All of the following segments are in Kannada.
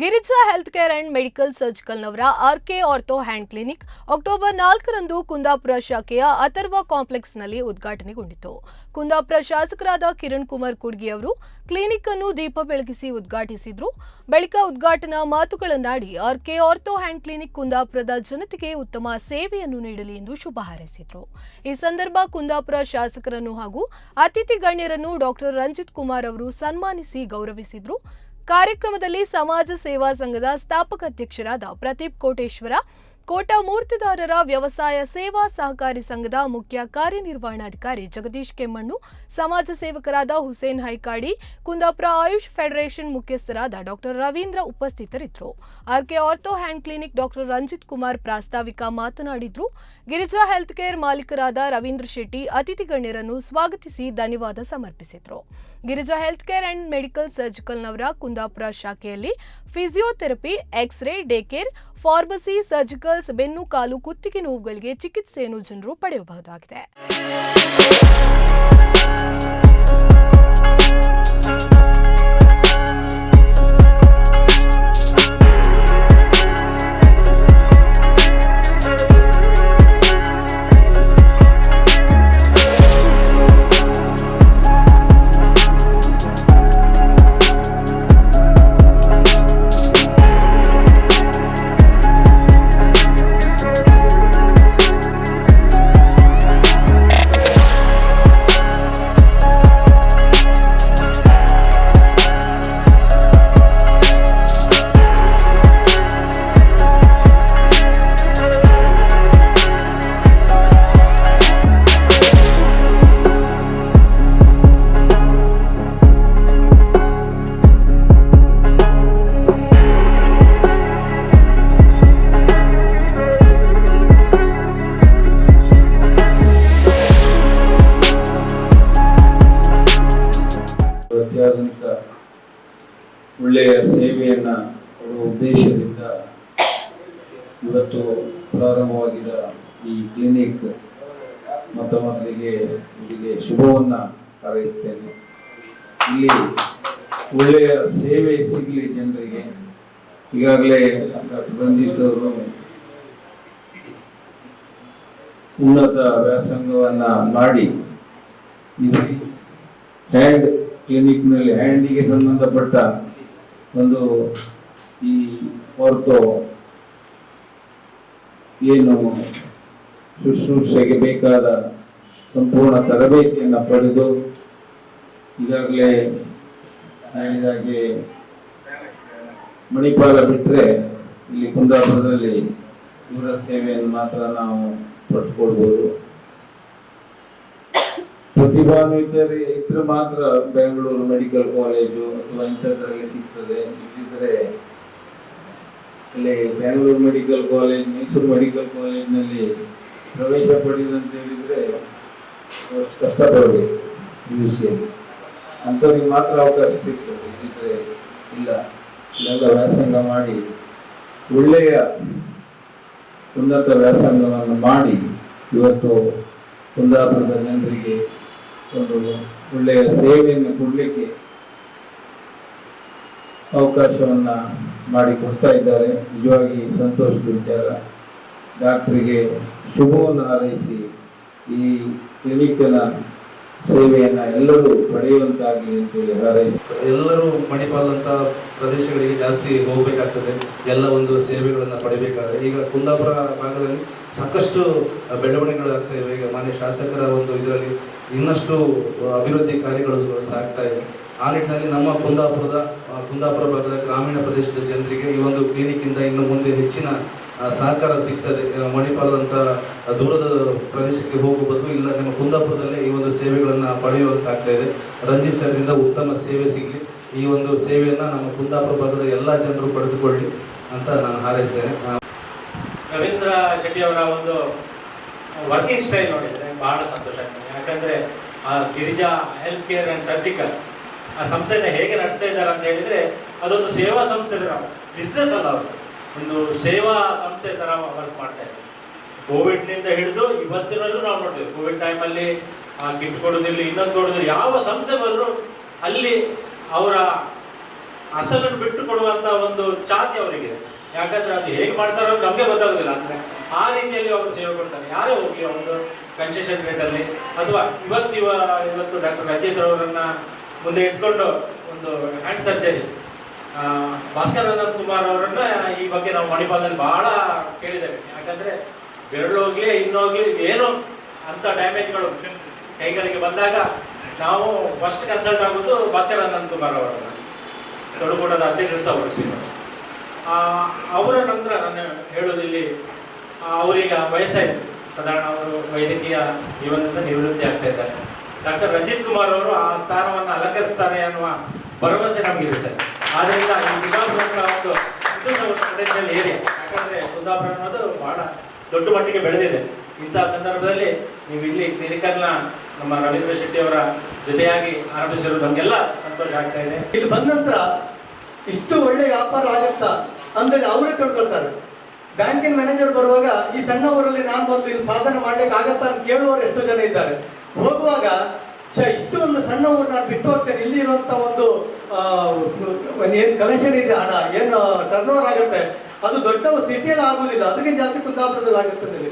Girija health care and medical ಸರ್ಜಿಕಲ್ನವರ RK ortho hand clinic October ನಾಲ್ಕರಂದು ಕುಂದಾಪುರ ಶಾಖೆಯ ಅಥರ್ವ ಕಾಂಪ್ಲೆಕ್ಸ್ನಲ್ಲಿ ಉದ್ಘಾಟನೆಗೊಂಡಿತು. ಕುಂದಾಪುರ ಶಾಸಕರಾದ ಕಿರಣ್ ಕುಮಾರ್ ಕುಡ್ಗಿ ಅವರು ಕ್ಲಿನಿಕ್ ಅನ್ನು ದೀಪ ಬೆಳಗಿಸಿ ಉದ್ಘಾಟಿಸಿದ್ರು. ಬಳಿಕ ಉದ್ಘಾಟನಾ ಮಾತುಗಳನ್ನಾಡಿ ಆರ್ಕೆ ಆರ್ಥೋ ಹ್ಯಾಂಡ್ ಕ್ಲಿನಿಕ್ ಕುಂದಾಪುರದ ಜನತೆಗೆ ಉತ್ತಮ ಸೇವೆಯನ್ನು ನೀಡಲಿ ಎಂದು ಶುಭ ಹಾರೈಸಿದ್ರು. ಈ ಸಂದರ್ಭ ಕುಂದಾಪುರ ಶಾಸಕರನ್ನು ಹಾಗೂ ಅತಿಥಿ ಗಣ್ಯರನ್ನು ಡಾಕ್ಟರ್ ರಂಜಿತ್ ಕುಮಾರ್ ಅವರು ಸನ್ಮಾನಿಸಿ ಗೌರವಿಸಿದ್ರು. ಕಾರ್ಯಕ್ರಮದಲ್ಲಿ ಸಮಾಜ ಸೇವಾ ಸಂಘದ ಸ್ಥಾಪಕ ಅಧ್ಯಕ್ಷರಾದ ಪ್ರದೀಪ್ ಕೋಟೇಶ್ವರ ಕೋಟ ಮೂರ್ತಿದಾರರ ವ್ಯವಸಾಯ ಸೇವಾ ಸಹಕಾರಿ ಸಂಘದ ಮುಖ್ಯ ಕಾರ್ಯನಿರ್ವಹಣಾಧಿಕಾರಿ ಜಗದೀಶ್ ಕೆಮ್ಮಣ್ಣು, ಸಮಾಜ ಸೇವಕರಾದ ಹುಸೇನ್ ಹೈಕಾಡಿ, ಕುಂದಾಪುರ ಆಯುಷ್ ಫೆಡರೇಷನ್ ಮುಖ್ಯಸ್ಥರಾದ ಡಾಕ್ಟರ್ ರವೀಂದ್ರ ಉಪಸ್ಥಿತರಿದ್ದರು. RK ortho hand clinic doctor Ranjith Kumar ಪ್ರಾಸ್ತಾವಿಕ ಮಾತನಾಡಿದ್ರು. ಗಿರಿಜಾ ಹೆಲ್ತ್ ಕೇರ್ ಮಾಲೀಕರಾದ ರವೀಂದ್ರ ಶೆಟ್ಟಿ ಅತಿಥಿ ಗಣ್ಯರನ್ನು ಸ್ವಾಗತಿಸಿ ಧನ್ಯವಾದ ಸಮರ್ಪಿಸಿದರು. Girija health care and medical ಸರ್ಜಿಕಲ್ನವರ Kundapura ಶಾಖೆಯಲ್ಲಿ physiotherapy, x ray day care pharmacy surgicals ಬೆನ್ನು ಕಾಲು ಕುತ್ತಿಗೆ ನೋವುಗಳಿಗೆ ಚಿಕಿತ್ಸೆಯನ್ನು ಜನರು ಪಡೆಯಬಹುದಾಗಿದೆ. ಅತ್ಯಾಧುನಿಕ ಒಳ್ಳೆಯ ಸೇವೆಯನ್ನ ಕೊಡುವ ಉದ್ದೇಶದಿಂದ ಇವತ್ತು ಪ್ರಾರಂಭವಾಗಿದ್ದ ಈ ಕ್ಲಿನಿಕ್ ಮೊತ್ತ ಮೊದಲಿಗೆ ಇಲ್ಲಿಗೆ ಶುಭವನ್ನ ಹಾರೈಸ್ತೇನೆ ಇಲ್ಲಿ ಒಳ್ಳೆಯ ಸೇವೆ ಸಿಗಲಿ ಜನರಿಗೆ. ಈಗಾಗಲೇ ಬಂದಿದ್ದವರು ಉನ್ನತ ವ್ಯಾಸಂಗವನ್ನ ಮಾಡಿ ಹ್ಯಾಂಡ್ ಕ್ಲಿನಿಕ್ನಲ್ಲಿ ಹ್ಯಾಂಡಿಗೆ ಸಂಬಂಧಪಟ್ಟ ಒಂದು ಈ ಹೊರತು ಏನು ಶುಶ್ರೂಷೆಗೆ ಬೇಕಾದ ಸಂಪೂರ್ಣ ತರಬೇತಿಯನ್ನು ಪಡೆದು ಈಗಾಗಲೇ ಹೇಳಿದಾಗೆ ಮಣಿಪಾಲ ಬಿಟ್ಟರೆ ಇಲ್ಲಿ ಕುಂದಾಪುರದಲ್ಲಿ ಇವರ ಸೇವೆಯನ್ನು ಮಾತ್ರ ನಾವು ಪಡ್ಕೊಳ್ಬೋದು ಪ್ರತಿಭಾನ್ವಿತರು ಇದ್ರೆ ಮಾತ್ರ ಬೆಂಗಳೂರು ಮೆಡಿಕಲ್ ಕಾಲೇಜು ಅಥವಾ ಇಂಥದ್ರಲ್ಲಿ ಸಿಗ್ತದೆ. ಇಲ್ಲಿದ್ರೆ ಇಲ್ಲಿ Bengaluru medical college Mysuru medical ಕಾಲೇಜ್ನಲ್ಲಿ ಪ್ರವೇಶ ಪಡೆದಂತ ಹೇಳಿದ್ರೆ ಅಷ್ಟು ಕಷ್ಟಪಡಬೇಕು ಪಿ ಯು ಸಿಯಲ್ಲಿ ಅಂಥವ್ರಿಗೆ ಮಾತ್ರ ಅವಕಾಶ ಸಿಗ್ತದೆ. ಇದ್ದಿದ್ರೆ ಇಲ್ಲ. ಇಲ್ಲೆಲ್ಲ ವ್ಯಾಸಂಗ ಮಾಡಿ ಒಳ್ಳೆಯ ಉನ್ನತ ವ್ಯಾಸಂಗವನ್ನು ಮಾಡಿ ಇವತ್ತು ಕುಂದಾಪುರದ ಜನರಿಗೆ ಒಂದು ಒಳ್ಳೆಯ ಸೇವೆಯನ್ನು ಕೊಡಲಿಕ್ಕೆ ಅವಕಾಶವನ್ನ ಮಾಡಿಕೊಡ್ತಾ ಇದ್ದಾರೆ. ನಿಜವಾಗಿ ಸಂತೋಷದ ವಿಚಾರ ಡಾಕ್ಟ್ರಿಗೆ ಶುಭವನ್ನು ಹಾರೈಸಿ ಈ ಕ್ಲಿನಿಕ್ನ ಸೇವೆಯನ್ನ ಎಲ್ಲರೂ ಪಡೆಯುವಂತಾಗಲಿ ಅಂತೇಳಿ ಹಾರೈಸಿ ಎಲ್ಲರೂ ಮಣಿಪಾಲಂತ ಪ್ರದೇಶಗಳಿಗೆ ಜಾಸ್ತಿ ಹೋಗಬೇಕಾಗ್ತದೆ. ಎಲ್ಲ ಒಂದು ಸೇವೆಗಳನ್ನು ಪಡಿಬೇಕಾದ್ರೆ. ಈಗ ಕುಂದಾಪುರ ಭಾಗದಲ್ಲಿ ಸಾಕಷ್ಟು ಬೆಳವಣಿಗೆಗಳಾಗ್ತಾ ಇವೆ. ಈಗ ಮಾನ್ಯ ಶಾಸಕರ ಒಂದು ಇದರಲ್ಲಿ ಇನ್ನಷ್ಟು ಅಭಿವೃದ್ಧಿ ಕಾರ್ಯಗಳು ಸಾಗ್ತಾ ಇದೆ ಆ ನಿಟ್ಟಿನಲ್ಲಿ ನಮ್ಮ ಕುಂದಾಪುರದ, ಕುಂದಾಪುರ ಭಾಗದ ಗ್ರಾಮೀಣ ಪ್ರದೇಶದ ಜನರಿಗೆ ಈ ಒಂದು ಕ್ಲಿನಿಕ್ಕಿಂದ ಇನ್ನು ಮುಂದೆ ಹೆಚ್ಚಿನ ಸಹಕಾರ ಸಿಗ್ತದೆ. ಮಣಿಪಾಲದಂಥ ದೂರದ ಪ್ರದೇಶಕ್ಕೆ ಹೋಗುವ ಬದಲು ಇಲ್ಲ ನಮ್ಮ ಕುಂದಾಪುರದಲ್ಲೇ ಈ ಒಂದು ಸೇವೆಗಳನ್ನು ಪಡೆಯುವಂತಾಗ್ತಾ ಇದೆ. ರಂಜಿತ್ ಸರ್ನಿಂದ ಉತ್ತಮ ಸೇವೆ ಸಿಗಲಿ. ಈ ಒಂದು ಸೇವೆಯನ್ನು ನಮ್ಮ ಕುಂದಾಪುರ ಭಾಗದ ಎಲ್ಲ ಜನರು ಪಡೆದುಕೊಳ್ಳಿ ಅಂತ ನಾನು ಹಾರೈಸ್ತೇನೆ. ರವೀಂದ್ರ ಶೆಟ್ಟಿ ಅವರ ಒಂದು ವರ್ಕಿಂಗ್ ಸ್ಟೈಲ್ ನೋಡಿದ್ರೆ ಬಹಳ ಸಂತೋಷ ಆಗ್ತದೆ. ಯಾಕಂದ್ರೆ ಆ Girija health care and surgical ಆ ಸಂಸ್ಥೆನ ಹೇಗೆ ನಡೆಸ್ತಾ ಇದ್ದಾರೆ ಅಂತ ಹೇಳಿದ್ರೆ ಅದೊಂದು ಸೇವಾ ಸಂಸ್ಥೆ ಬಿಸ್ನೆಸ್ ಅಲ್ಲ ಅವರು ಒಂದು ಸೇವಾ ಸಂಸ್ಥೆ ತರ ವರ್ಕ್ ಮಾಡ್ತಾ ಇದ್ದೀವಿ ಕೋವಿಡ್ನಿಂದ ಹಿಡಿದು ಇವತ್ತಿನಲ್ಲೂ ನಾವು ನೋಡ್ತೀವಿ. ಕೋವಿಡ್ ಟೈಮಲ್ಲಿ ಕಿಟ್ ಕೊಡೋದಿಲ್ಲ ಇನ್ನೊಂದು ಕೊಡೋದಿಲ್ಲ ಯಾವ ಸಂಸ್ಥೆ ಬಂದರೂ ಅಲ್ಲಿ ಅವರ ಅಸಲನ್ನು ಬಿಟ್ಟು ಕೊಡುವಂಥ ಒಂದು ಚಾತಿ ಅವರಿಗೆ. ಯಾಕಂದ್ರೆ ಅದು ಹೇಗೆ ಮಾಡ್ತಾರೋ ನಮಗೆ ಗೊತ್ತಾಗೋದಿಲ್ಲ. ಅಂದರೆ ಆ ರೀತಿಯಲ್ಲಿ ಅವರು ಸೇವೆ ಕೊಡ್ತಾರೆ. ಯಾರೇ ಹೋಗಿ ಒಂದು ಕನ್ಸೆಷನ್ ರೇಟಲ್ಲಿ ಅಥವಾ ಇವತ್ತು ಇವ ಇವತ್ತು ಡಾಕ್ಟರ್ ರಜಿತ್ ಅವರನ್ನ ಮುಂದೆ ಇಟ್ಕೊಂಡು ಒಂದು ಹ್ಯಾಂಡ್ ಸರ್ಜರಿ ಭಾಸ್ಕರ್ ಅನಂತ್ ಕುಮಾರ್ ಅವರನ್ನ ಈ ಬಗ್ಗೆ ನಾವು ಮಣಿಪಾಲದಲ್ಲಿ ಬಹಳ ಕೇಳಿದ್ದೇವೆ. ಯಾಕಂದ್ರೆ ಬೆರಳು ಹೋಗ್ಲಿ ಇನ್ನೋಗ್ಲಿ, ಏನು ಅಂತ ಡ್ಯಾಮೇಜ್ಗಳು ಕೈಗಳಿಗೆ ಬಂದಾಗ ನಾವು ಫಸ್ಟ್ ಕನ್ಸಲ್ಟ್ ಆಗೋದು ಭಾಸ್ಕರ್ ಅನಂತ್ ಕುಮಾರ್ ಅವರನ್ನ ತೊಡಗೂಡದ ಅಧ್ಯಕ್ಷ ಅವರ. ನಂತರ ನಾನು ಹೇಳೋದು ಇಲ್ಲಿ ಅವರೀಗ ವಯಸ್ಸಾಯಿತು. ಸಾಧಾರಣ ಅವರು ವೈದ್ಯಕೀಯ ಜೀವನದಿಂದ ನಿವೃತ್ತಿ ಆಗ್ತಾ ಇದ್ದಾರೆ. ಡಾಕ್ಟರ್ ರಂಜಿತ್ ಕುಮಾರ್ ಅವರು ಆ ಸ್ಥಾನವನ್ನು ಅಲಂಕರಿಸ್ತಾರೆ ಅನ್ನುವ ಭರವಸೆ ನಮಗಿದೆ ಸರ್. ಆದ್ದರಿಂದ ಈ ಕುಂದಾಪುರ ಒಂದು ಇದು ಯಾಕಂದ್ರೆ ಕುಂದಾಪುರ ಅನ್ನೋದು ಬಹಳ ದೊಡ್ಡ ಮಟ್ಟಿಗೆ ಬೆಳೆದಿದೆ. ಇಂತಹ ಸಂದರ್ಭದಲ್ಲಿ ನೀವು ಇಲ್ಲಿ ಕ್ಲಿನಿಕಲ್ನ ನಮ್ಮ ರವೀಂದ್ರ ಶೆಟ್ಟಿ ಅವರ ಜೊತೆಯಾಗಿ ಆರಂಭಿಸಿರೋದು ನಮಗೆಲ್ಲ ಸಂತೋಷ ಆಗ್ತಾ ಇದೆ. ಇಲ್ಲಿ ಬಂದ ನಂತರ ಇಷ್ಟು ಒಳ್ಳೆ ವ್ಯಾಪಾರ ಆಗುತ್ತಾ ಅಂದ್ರೆ ಅವರೇ ತಿಳ್ಕೊಳ್ತಾರೆ. ಬ್ಯಾಂಕಿನ ಮ್ಯಾನೇಜರ್ ಬರುವಾಗ ಈ ಸಣ್ಣ ಊರಲ್ಲಿ ನಾನು ಬಂದು ಇಲ್ಲಿ ಸಾಧನೆ ಮಾಡ್ಲಿಕ್ಕೆ ಆಗತ್ತಾ ಅಂತ ಕೇಳುವವರು ಎಷ್ಟು ಜನ ಇದ್ದಾರೆ. ಹೋಗುವಾಗ ಇಷ್ಟು ಒಂದು ಸಣ್ಣ ಊರು ನಾನು ಬಿಟ್ಟು ಹೋಗ್ತೇನೆ ಇಲ್ಲಿ ಇರುವಂತ ಒಂದು ಏನು ಕಲೆಕ್ಷನ್ ಇದೆ ಹಣ ಏನು ಟರ್ನ್ ಓವರ್ ಆಗುತ್ತೆ. ಅದು ದೊಡ್ಡ ಸಿಟಿಯಲ್ಲಿ ಆಗುದಿಲ್ಲ, ಅದಕ್ಕೆ ಜಾಸ್ತಿ ಕುಂದಾಪುರದಲ್ಲಿ ಆಗುತ್ತೆ.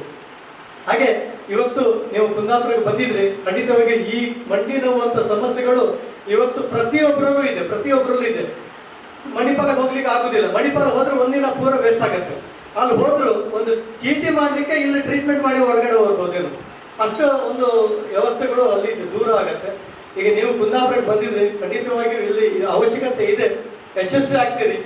ಹಾಗೆ, ಇವತ್ತು ನೀವು ಕುಂದಾಪುರಕ್ಕೆ ಬಂದಿದ್ರೆ, ಖಂಡಿತವಾಗಿ ಈ ಮಂಡಿ ನೋವುವಂತ ಸಮಸ್ಯೆಗಳು ಇವತ್ತು ಪ್ರತಿಯೊಬ್ಬರಲ್ಲೂ ಇದೆ ಪ್ರತಿಯೊಬ್ಬರಲ್ಲೂ ಇದೆ. ಮಣಿಪಾಲಕ್ಕೆ ಹೋಗ್ಲಿಕ್ಕೆ ಆಗುದಿಲ್ಲ. ಮಣಿಪಾಲ ಹೋದ್ರೆ ಒಂದಿನ ಪೂರ ವೇಸ್ಟ್ ಆಗುತ್ತೆ. ಅಲ್ಲಿ ಹೋದ್ರು ಒಂದು ಟಿ ಮಾಡ್ಲಿಕ್ಕೆ ಇಲ್ಲಿ ಟ್ರೀಟ್ಮೆಂಟ್ ಮಾಡಿ ಹೊರಗಡೆ ಹೋಗ್ಬೋದೇನು. ಅಷ್ಟು ಒಂದು ವ್ಯವಸ್ಥೆಗಳು ಅಲ್ಲಿ ದೂರ ಆಗತ್ತೆ. ಈಗ ನೀವು ಕುಂದಾಪುರಕ್ಕೆ ಬಂದಿದ್ರಿ, ಖಂಡಿತವಾಗಿಯೂ ಇಲ್ಲಿ ಅವಶ್ಯಕತೆ ಇದೆ. ಯಶಸ್ವಿ ಆಗ್ತೀರಿ.